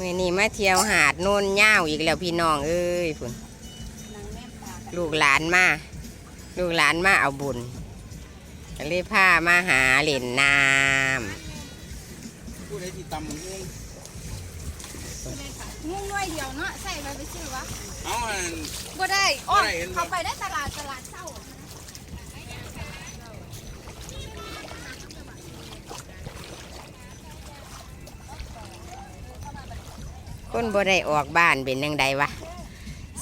มื่อนี้มาเที่ยวหาดโน่นย่าวอีกแล้วพี่น้องเอ้ยพุ่นนางแม่ปลากันลูกหลานมา ลูกหลานมาเอาบุญก็เลยพามาหาเล่นน้ผู้ใดที่ตำมันงงงุ้งน้อยเดียวเนาะใส่ไปไปซื้อวะ เอาอันบ่ได้อ้อบ่ได้เห็นบ่เขาไปได้ตลาดตลาดเช้า คนบ่ได้ออกบ้านเป็นยังไงวะ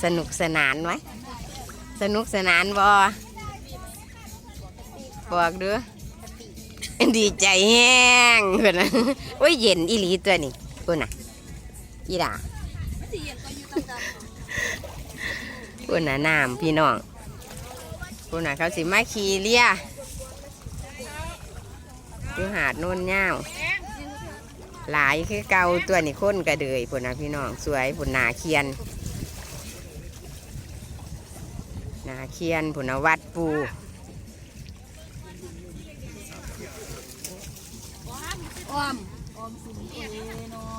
สนุกสนานไหมสนุกสนานบ่บอกเด้อดีใจแห้งเพื่อนนะโอ้ยเย็นอีหลีตัวนี้เพื่อนน่ะอีด่าไม่สิเย็นก็อยู่ตั้งแต่พูดน่ะน้ำพี่น้องพูดน่ะเขาสิมาขี่เรืออยู่หาดโน่นย่าว หลายคือเก่าตัวนี่ค้นกระเดยพูดน่ะพี่น้องสวยพูดหนาเคียน หนาเคียนพูดน่ะวัดปูอ้อมอ้อมสุนเอเนาะ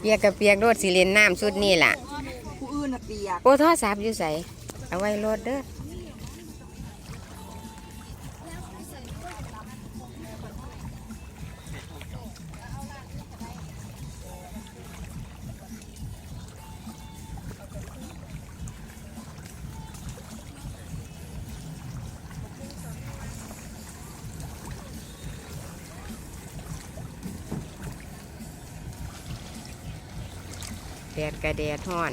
เปียกกับเปียกโดดสิเลนน้ำชุดนี่ล่ะผู้อื่นน่ะเปียกโอ้โทอศัพท์อยู่ใส่เอาไว้รถเด้อ ดดกระแดดฮ้อน